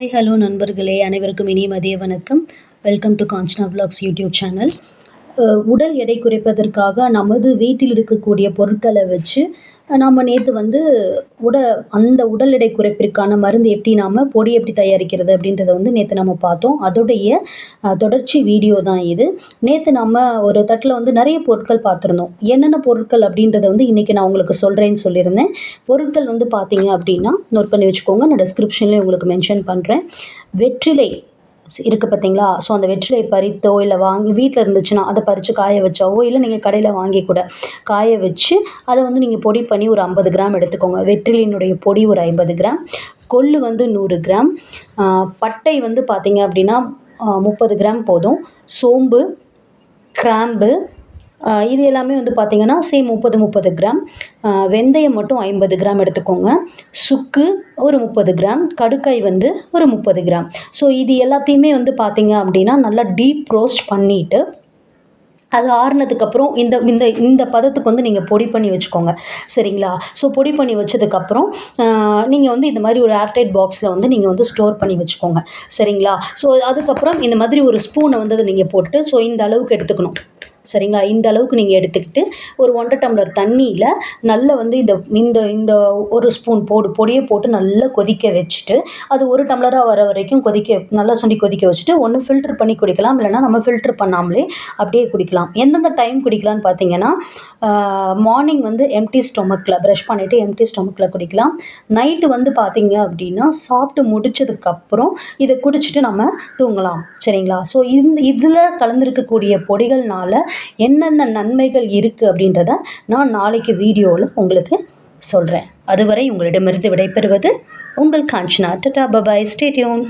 Hello நண்பர்களே அனைவருக்கும் இனிய மதிய வணக்கம். Welcome to Kanchana blogs YouTube channel உடல் எடை குறைப்பதற்காக நமது வீட்டில் இருக்கக்கூடிய பொருட்களை வச்சு நம்ம நேற்று வந்து உட அந்த உடல் எடை குறைப்பிற்கான மருந்து எப்படி நாம் பொடி எப்படி தயாரிக்கிறது அப்படின்றத வந்து நேற்று நம்ம பார்த்தோம். அதோடைய தொடர்ச்சி வீடியோ தான் இது. நேற்று நம்ம ஒரு தட்டில் வந்து நிறைய பொருட்கள் பார்த்துருந்தோம். என்னென்ன பொருட்கள் அப்படின்றத வந்து இன்றைக்கி நான் உங்களுக்கு சொல்கிறேன்னு சொல்லியிருந்தேன். பொருட்கள் வந்து பார்த்தீங்க அப்படின்னா நோட் பண்ணி வச்சுக்கோங்க. நான் டிஸ்கிரிப்ஷன்லேயே உங்களுக்கு மென்ஷன் பண்ணுறேன் வெற்றிலை இருக்குது பார்த்தீங்களா? ஸோ அந்த வெற்றிலை பறித்தோ இல்லை வாங்கி வீட்டில் இருந்துச்சுன்னா அதை பறித்து காய வச்சாவோ இல்லை நீங்கள் கடையில் வாங்கி கூட காய வச்சு அதை வந்து நீங்கள் பொடி பண்ணி ஒரு ஐம்பது கிராம் எடுத்துக்கோங்க. வெற்றிலையினுடைய பொடி ஒரு ஐம்பது கிராம் கொள்ளு வந்து நூறு கிராம் பட்டை வந்து பார்த்தீங்க அப்படின்னா முப்பது கிராம் போதும். சோம்பு கிராம்பு இது எல்லாமே வந்து பார்த்திங்கன்னா சேம் முப்பது முப்பது கிராம் வெந்தயம் மட்டும் ஐம்பது கிராம் எடுத்துக்கோங்க. சுக்கு ஒரு முப்பது கிராம் கடுக்காய் வந்து ஒரு முப்பது கிராம் ஸோ இது எல்லாத்தையுமே வந்து பார்த்திங்க அப்படின்னா நல்லா டீப் ரோஸ்ட் பண்ணிவிட்டு அது ஆறுனதுக்கப்புறம் இந்த இந்த இந்த பதத்துக்கு வந்து நீங்கள் பொடி பண்ணி வச்சுக்கோங்க. சரிங்களா? ஸோ பொடி பண்ணி வச்சதுக்கப்புறம் நீங்கள் வந்து இந்த மாதிரி ஒரு ஏர்டைட் பாக்ஸில் வந்து நீங்கள் வந்து ஸ்டோர் பண்ணி வச்சுக்கோங்க. சரிங்களா? ஸோ அதுக்கப்புறம் இந்த மாதிரி ஒரு ஸ்பூனை வந்து அதை நீங்கள் போட்டு ஸோ இந்த அளவுக்கு எடுத்துக்கணும். சரிங்களா? இந்த அளவுக்கு நீங்கள் எடுத்துக்கிட்டு ஒரு ஒன்றரை டம்ளர் தண்ணியில் நல்லா வந்து இந்த இந்த இந்த ஒரு ஸ்பூன் போடு பொடியை போட்டு நல்லா கொதிக்க வச்சுட்டு அது ஒரு டம்ளராக வர வரைக்கும் கொதிக்க நல்லா சுண்டி கொதிக்க வச்சுட்டு ஒன்று ஃபில்டர் பண்ணி குடிக்கலாம். இல்லைன்னா நம்ம ஃபில்டர் பண்ணாமலே அப்படியே குடிக்கலாம். எந்தெந்த டைம் குடிக்கலாம்னு பார்த்தீங்கன்னா மார்னிங் வந்து எம்டி ஸ்டொமக்கில் ப்ரஷ் பண்ணிவிட்டு எம்டி ஸ்டொமக்கில் குடிக்கலாம். நைட்டு வந்து பார்த்தீங்க அப்படின்னா சாப்பிட்டு முடிச்சதுக்கப்புறம் இதை குடிச்சிட்டு நம்ம தூங்கலாம். சரிங்களா? ஸோ இந்த இதில் கலந்துருக்கக்கூடிய பொடிகள்னால என்னென்ன நன்மைகள் இருக்குது அப்படின்றத நான் நாளைக்கு வீடியோவில் உங்களுக்கு சொல்கிறேன் அதுவரை உங்களிடமிருந்து விடைபெறுவது உங்கள் காஞ்சனா. Ta-ta bye bye. ஸ்டேடியோன்